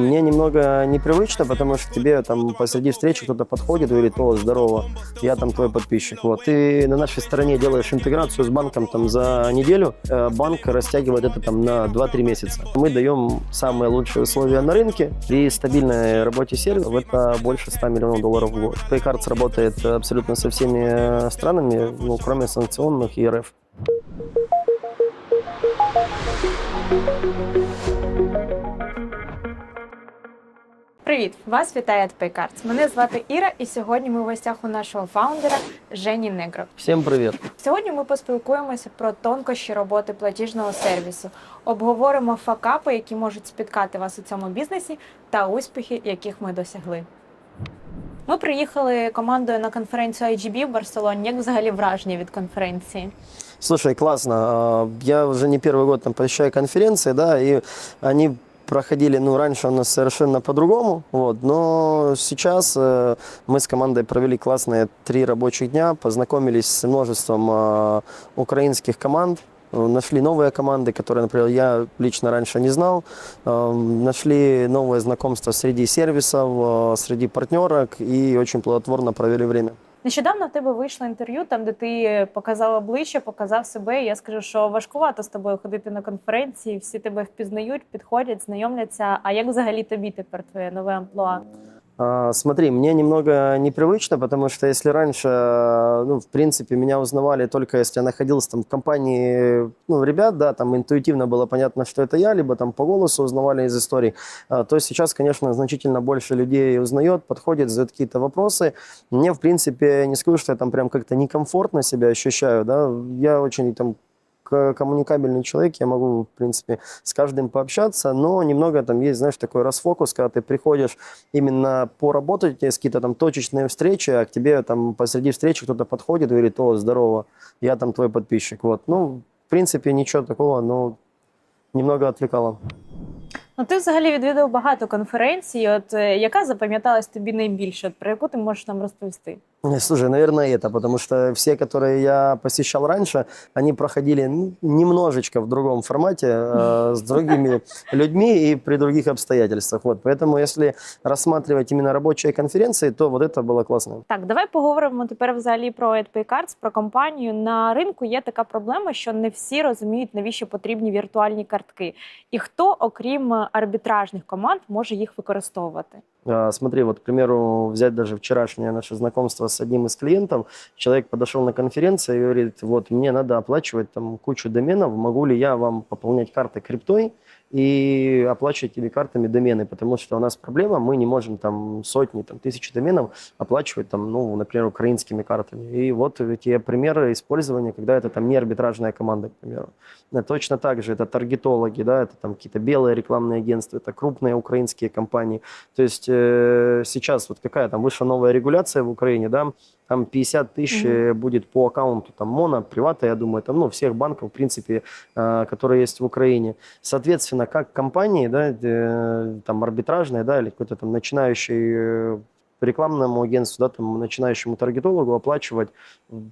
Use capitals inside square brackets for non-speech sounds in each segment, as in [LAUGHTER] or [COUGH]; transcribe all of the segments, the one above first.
Мне немного непривычно, потому что тебе там посреди встречи кто-то подходит и говорит, о, здорово, я там твой подписчик. Вот. Ты на нашей стороне делаешь интеграцию с банком там за неделю, э, банк растягивает это там на 2-3 месяца. Мы даем самые лучшие условия на рынке. При стабильной работе сервиса это больше 100 миллионов долларов в год. PayCards работает абсолютно со всеми э, странами, ну, кроме санкционных и РФ. Привіт! Вас вітає PayCards. Мене звати Іра, і сьогодні ми в гостях у нашого фаундера Жені Негро. Всем привет! Сьогодні ми поспілкуємося про тонкощі роботи платіжного сервісу, обговоримо факапи, які можуть спіткати вас у цьому бізнесі, та успіхи, яких ми досягли. Ми приїхали командою на конференцію IGB в Барселоні. Як взагалі враження від конференції? Слушай, классно. Я уже не первый год там посещаю конференции, да, и они проходили, ну, раньше у нас совершенно по-другому, вот, но сейчас э, мы с командой провели классные три рабочих дня, познакомились с множеством э, украинских команд, нашли новые команды, которые, например, я лично раньше не знал, э, нашли новые знакомства среди сервисов, э, среди партнерок и очень плодотворно провели время. Нещодавно в тебе вийшло інтерв'ю, там де ти показав обличчя, показав себе. І я скажу, що важкувато з тобою ходити на конференції. Всі тебе впізнають, підходять, знайомляться. А як взагалі тобі тепер твоє нове амплуа? А, Смотри, мне немного непривычно, потому что если раньше, э, ну, в принципе, меня узнавали только если я находился там в компании, ну, ребят, да, там интуитивно было понятно, что это я, либо там по голосу узнавали из историй, а, то сейчас, конечно, значительно больше людей узнает, подходит, задает какие-то вопросы. Мне, в принципе, не скажу, что я там прям как-то некомфортно себя ощущаю, да, я очень там коммуникабельный человек, я могу, в принципе, с каждым пообщаться, но немного там есть, знаешь, такой расфокус, когда ты приходишь именно поработать, у тебя есть какие-то там точечные встречи, а к тебе там посреди встречи кто-то подходит и говорит, о, здорово, я там твой подписчик, вот. Ну, в принципе, ничего такого, но немного отвлекало. Ну ти взагалі відвідав багато конференцій. От е, яка запам'яталась тобі найбільше? От про яку ти можеш нам розповісти? Не, Слушай, наверное, это, потому что все, которые я посещал раньше, они проходили ну, немножечко в другом формате, э, с другими [LAUGHS] людьми и при других обстоятельствах. Вот, поэтому, если рассматривать именно рабочие конференции, то вот это было классно. Так, давай поговоримо тепер взагалі про AdPayCards, про компанію. На ринку є така проблема, що не всі розуміють, навіщо потрібні віртуальні картки, і хто, окрім е, арбітражних команд, може їх використовувати. А, Смотри, вот, к примеру, взять даже вчерашнее наше знакомство с одним из клиентов. Человек подошел на конференцию и говорит, вот, мне надо оплачивать там кучу доменов, могу ли я вам пополнять карты криптой и оплачивать этими картами домены, потому что у нас проблема, мы не можем там сотни, там тысячи доменов оплачивать там, ну, например, украинскими картами. И вот те примеры использования, когда это там не арбитражная команда, к примеру. Да, Точно так же это таргетологи, да, это там какие-то белые рекламные агентства, это крупные украинские компании. То есть э, сейчас вот какая там вышла новая регуляция в Украине, да, там 50 тысяч э, будет по аккаунту, там моно, привата, я думаю, там, ну, всех банков, в принципе, э, которые есть в Украине. Соответственно, как компании, да, э, там арбитражные, да, или какой-то там начинающий рекламному агентству, да, там начинающему таргетологу оплачивать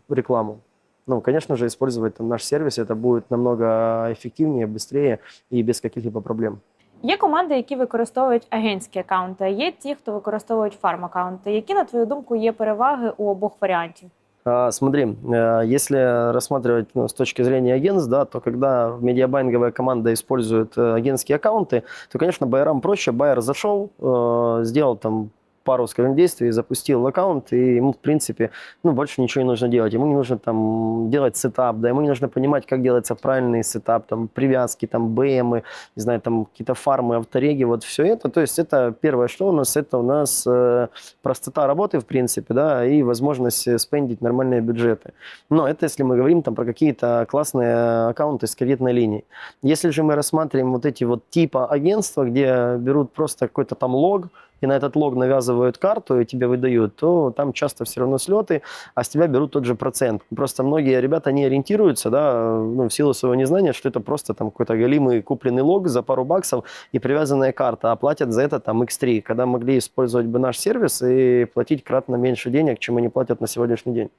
рекламу. Ну, конечно же, использовать там наш сервис, это будет намного эффективнее, быстрее и без каких-либо проблем. Є команди, які використовують агентські акаунти, а є ті, хто використовують фарм-акаунти. Які, на твою думку, є переваги у обох варіантів? А, Смотри, э, если рассматривать ну, с точки зрения агентств, да, то когда медиабайинговая команда использует э, агентские аккаунты, то, конечно, байерам проще. Байер зашел, э, сделал там пару, скажем, действий, запустил аккаунт, и ему, в принципе, ну, больше ничего не нужно делать. Ему не нужно там делать сетап, да, ему не нужно понимать, как делается правильный сетап, там, привязки, там, БМы, не знаю, там, какие-то фармы, автореги, вот все это. То есть это первое, что у нас, это у нас э, простота работы, в принципе, да, и возможность э, спендить нормальные бюджеты. Но это если мы говорим там про какие-то классные аккаунты с кредитной линией. Если же мы рассматриваем вот эти вот типа агентства, где берут просто какой-то там лог, и на этот лог навязывают карту и тебе выдают, то там часто все равно слеты, а с тебя берут тот же процент. Просто многие ребята не ориентируются, да, ну, в силу своего незнания, что это просто там какой-то галимый купленный лог за пару баксов и привязанная карта, а платят за это там X3, когда могли использовать бы наш сервис и платить кратно меньше денег, чем они платят на сегодняшний день.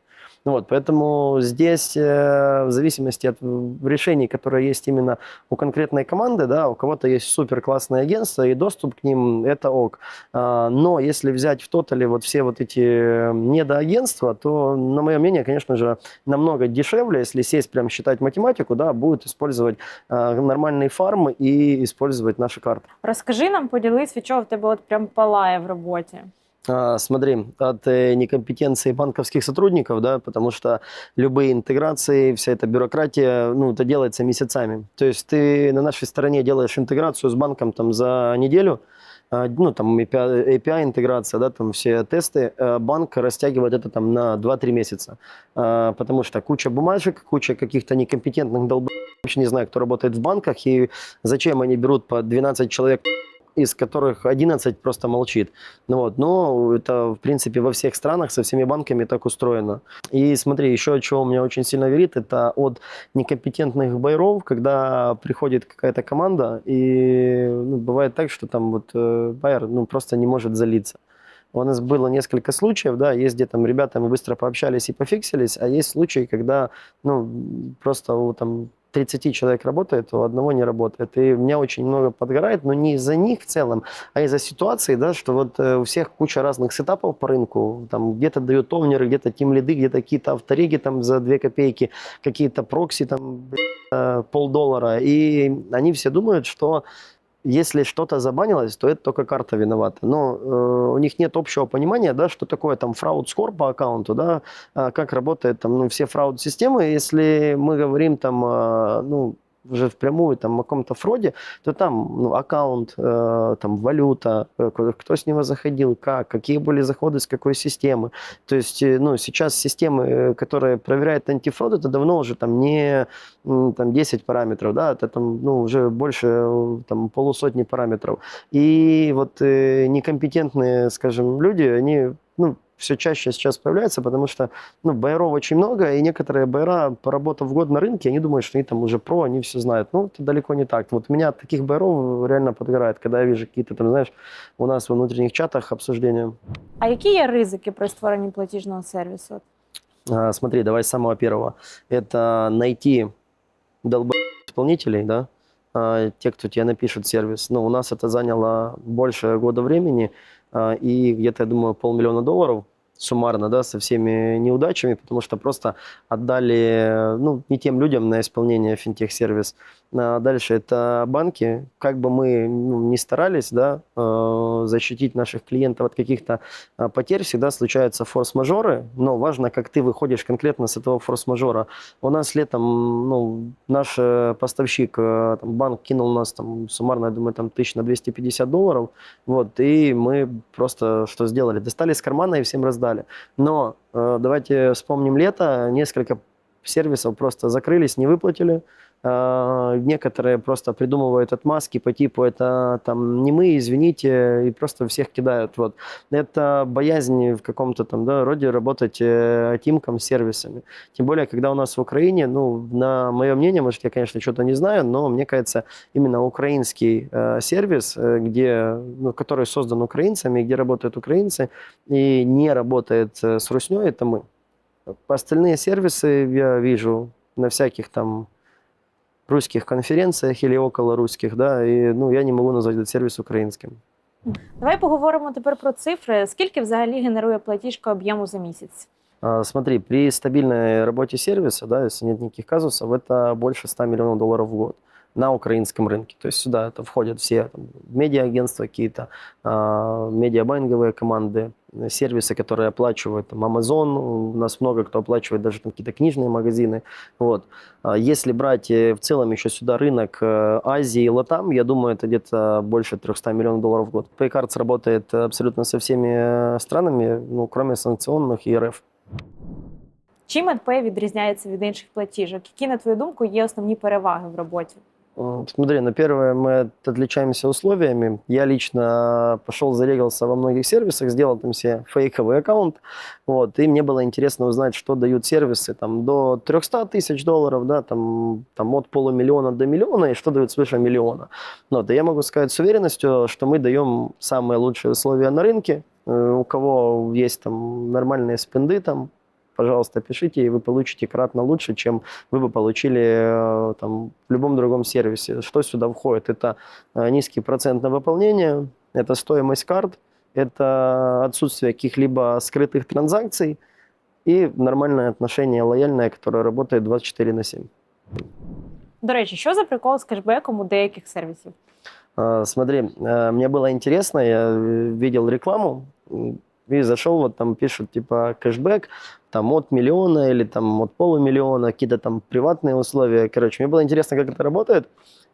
Ну Вот, поэтому здесь э, в зависимости от в- решений, которые есть именно у конкретной команды, да, у кого-то есть супер классное агентство и доступ к ним, это ок. А, Но если взять в тотале вот все вот эти э, недоагентства, то, на мое мнение, конечно же, намного дешевле, если сесть прям считать математику, да, будет использовать а, нормальный фарм и использовать наши карты. Розкажи нам, поділись, від чого в тебе от прям палає в роботі. А, Смотри, от э, некомпетенции банковских сотрудников, да, потому что любые интеграции, вся эта бюрократия, ну, это делается месяцами. То есть ты на нашей стороне делаешь интеграцию с банком там за неделю, а, ну, там API, API интеграция, да, там все тесты, а банк растягивает это там на 2-3 месяца, А, потому что куча бумажек, куча каких-то некомпетентных долб... Вообще не знаю, кто работает в банках и зачем они берут по 12 человек из которых 11 просто молчит. Ну вот, но это, в принципе, во всех странах со всеми банками так устроено. И смотри, еще чего меня очень сильно верит, это от некомпетентных байров, когда приходит какая-то команда, и ну, бывает так, что там вот э, байер ну, просто не может залиться. У нас было несколько случаев, да, есть где там ребята, мы быстро пообщались и пофиксились, а есть случаи, когда, ну, просто у там 30 человек работает, у одного не работает. И меня очень много подгорает, но не из-за них в целом, а из-за ситуации, да, что вот э, у всех куча разных сетапов по рынку, там где-то дают овнеры, где-то тим лиды, где-то какие-то автореги там за 2 копейки, какие-то прокси там э, полдоллара, и они все думают, что если что-то забанилось, то это только карта виновата. Но э, у них нет общего понимания, да, что такое там фрауд-скор по аккаунту, да, а как работает там ну, все фрауд-системы. Если мы говорим там, э, ну, уже впрямую там о каком-то фроде, то там ну, аккаунт, э, там валюта, э, кто с него заходил, как, какие были заходы с какой системы. То есть, э, ну, сейчас системы, э, которые проверяют антифрод, это давно уже там не там 10 параметров, да, это там, ну, уже больше там полусотни параметров. И вот э, некомпетентные, скажем, люди, они, ну, все чаще сейчас появляются, потому что, ну, байеров очень много, и некоторые байера, поработав год на рынке, они думают, что они там уже про, они все знают. Ну, это далеко не так. Вот меня от таких байеров реально подгорает, когда я вижу какие-то там, знаешь, у нас во внутренних чатах обсуждения. А які є ризики при створенні платіжного сервісу? А, Смотри, давай с самого первого. Это найти долб исполнителей, да, а, те, кто тебе напишет сервис. Ну, у нас это заняло больше года времени а, и где-то, я думаю, полмиллиона долларов суммарно, да, со всеми неудачами, потому что просто отдали, ну, не тем людям на исполнение финтех-сервис. А дальше это банки. Как бы мы ну, ни старались, да, э, защитить наших клиентов от каких-то а, потерь, всегда случаются форс-мажоры, но важно, как ты выходишь конкретно с этого форс-мажора. У нас летом, ну, наш э, поставщик, э, там, банк кинул нас там суммарно, я думаю, там тысяч на 250 долларов, вот, и мы просто что сделали? Достали из кармана и всем раздали. Но э, давайте вспомним лето, несколько сервисов просто закрылись, не выплатили, Некоторые просто придумывают отмазки по типу это там не мы, извините, и просто всех кидают. Вот. Это боязнь в каком-то там да, роде работать э, тимком с сервисами. Тем более, когда у нас в Украине, ну, на мое мнение, может, я, конечно, что-то не знаю, но мне кажется, именно украинский э, сервис, э, где, ну, который создан украинцами, где работают украинцы и не работает э, с русней, это мы. Остальные сервисы я вижу на всяких там русских конференциях или около русских, да, и ну, я не могу назвать этот сервис украинским. Давай поговоримо тепер про цифри. Скільки взагалі генерує платіжка об'єму за місяць? А, Смотри, при стабильной работе сервиса, да, если нет никаких казусов, это больше 100 миллионов долларов в год на украинском рынке. То есть сюда это входят все там, медиа-агентства какие-то, а, медиабайнговые команды, э, сервисы, которые оплачивают там, Amazon, у нас много кто оплачивает даже там, какие-то книжные магазины. Вот. А Если брать э, в целом еще сюда рынок э, Азии и Латам, я думаю, это где-то больше 300 миллионов долларов в год. PayCards работает абсолютно со всеми э, странами, ну, кроме санкционных и РФ. Чим AdPay відрізняється від інших платіжок? Які, на твою думку, є основні переваги в роботі? Смотри, на первое мы отличаемся условиями. Я лично пошел, зарегался во многих сервисах, сделал там себе фейковый аккаунт. Вот, и мне было интересно узнать, что дают сервисы там, до 300 тысяч долларов, да, там, там от полумиллиона до миллиона, и что дают свыше миллиона. Вот, и я могу сказать с уверенностью, что мы даем самые лучшие условия на рынке. Э, У кого есть там нормальные спинды, там, пожалуйста, пишите, и вы получите кратно лучше, чем вы бы получили э, там, в любом другом сервисе. Что сюда входит? Это э, низкий процент на выполнение, это стоимость карт, это отсутствие каких-либо скрытых транзакций и нормальное отношение, лояльное, которое работает 24 на 7. До речі, що за прикол з кешбеком у деяких сервісів? А, Смотри, э, мне было интересно, я э, видел рекламу м, и зашел, вот там пишут типа кэшбэк, там от миллиона или там от полумиллиона, какие-то там приватные условия. Короче, мне было интересно, как это работает.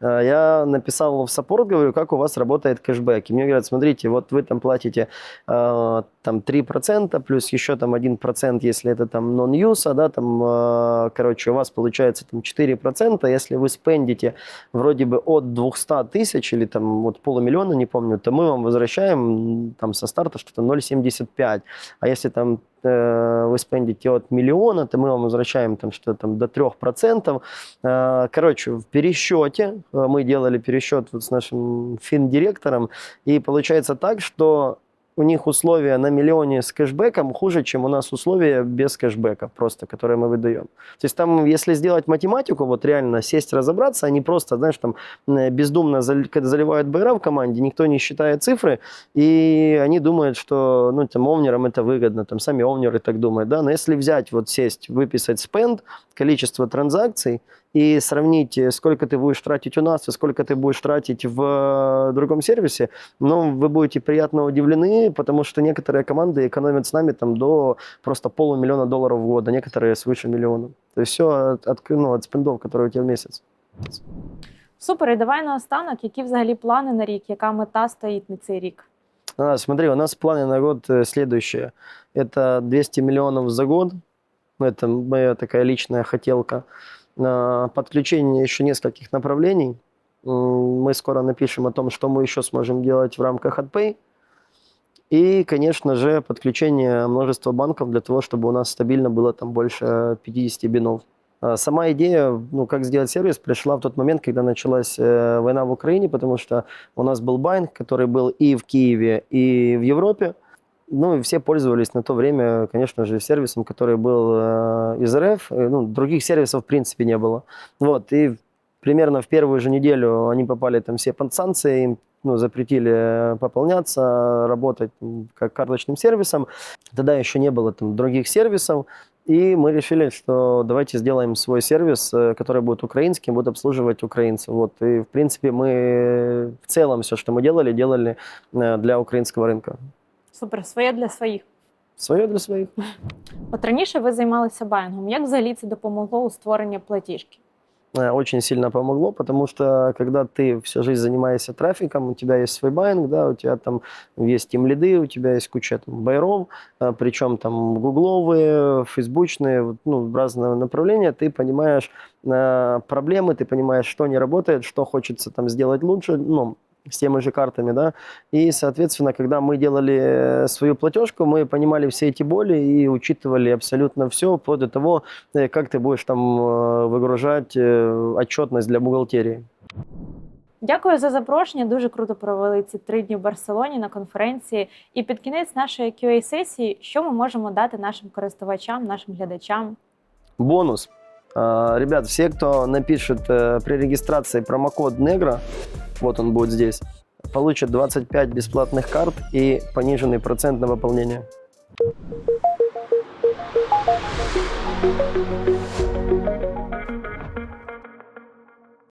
А, Я написал в саппорт, говорю, как у вас работает кэшбэк. И мне говорят, смотрите, вот вы там платите э, там 3%, плюс еще там 1%, если это там non-use, да, там, э, короче, у вас получается там 4%, если вы спендите вроде бы от 200 тысяч или там от полумиллиона, не помню, то мы вам возвращаем там со старта что-то 0,75. А если там э, вы спендите от миллиона, то мы вам возвращаем там что-то там до 3%. Э, Короче, в пересчете, э, мы делали пересчет вот с нашим финдиректором, и получается так, что у них условия на миллионе с кэшбэком хуже, чем у нас условия без кэшбэка, просто, которые мы выдаем. То есть там, если сделать математику, вот реально сесть, разобраться, они просто, знаешь, там э, бездумно заливают БРА в команде, никто не считает цифры, и они думают, что, ну, там, овнерам это выгодно, там, сами овнеры так думают, да, но если взять, вот сесть, выписать спенд, количество транзакций, и сравнить, э, сколько ты будешь тратить у нас и сколько ты будешь тратить в э, другом сервисе, ну, вы будете приятно удивлены, потому что некоторые команды экономят с нами там до просто полумиллиона долларов в год, а некоторые свыше миллиона. То есть все от, от, ну, от спендов, которые у тебя в месяц. Супер, і давай наостанок, які взагалі плани на рік, яка мета стоїть на цей рік? А, смотри, у нас планы на год э, следующие. Это 200 миллионов за год. Ну, Это моя такая личная хотелка. Подключение еще нескольких направлений. Мы скоро напишем о том, что мы еще сможем делать в рамках AdPay. И, конечно же, подключение множества банков для того, чтобы у нас стабильно было там больше 50 бинов. А Сама идея, ну, как сделать сервис, пришла в тот момент, когда началась э, война в Украине, потому что у нас был Байн, который был и в Киеве, и в Европе. Ну, и все пользовались на то время, конечно же, сервисом, который был э, из РФ. Э, Ну, других сервисов, в принципе, не было. Вот, и примерно в первую же неделю они попали там все под санкции, им ну, запретили э, пополняться, работать как карточным сервисом. Тогда еще не было там других сервисов. И мы решили, что давайте сделаем свой сервис, который будет украинским, будет обслуживать украинцев. Вот. И, в принципе, мы в целом все, что мы делали, делали для украинского рынка. Супер, своє для своїх. Свое для своих. От раніше ви займалися байнгом. Як взагалі це допомогло у створенні платіжки? Э, очень сильно помогло, потому что когда ты всю жизнь занимаешься трафиком, у тебя есть свой байинг, да, у тебя там есть тим лиды, у тебя есть куча там байров, э, причем там гугловые, фейсбучные, вот, ну, разные направления, ты понимаешь э, проблемы, ты понимаешь, что не работает, что хочется там сделать лучше, ну, с теми же картами, да, и, соответственно, когда мы делали э, свою платежку, мы понимали все эти боли и учитывали абсолютно все, вплоть до того, э, как ты будешь там э, выгружать э, отчетность для бухгалтерии. Дякую за запрошення. Дуже круто провели ці три дні в Барселоні на конференції. І під кінець нашої QA-сесії, що ми можемо дати нашим користувачам, нашим глядачам? Бонус. А, Ребят, все, кто напишет э, при регистрации промокод NEGRO, вот он будет здесь, получат 25 бесплатных карт и пониженный процент на выполнение.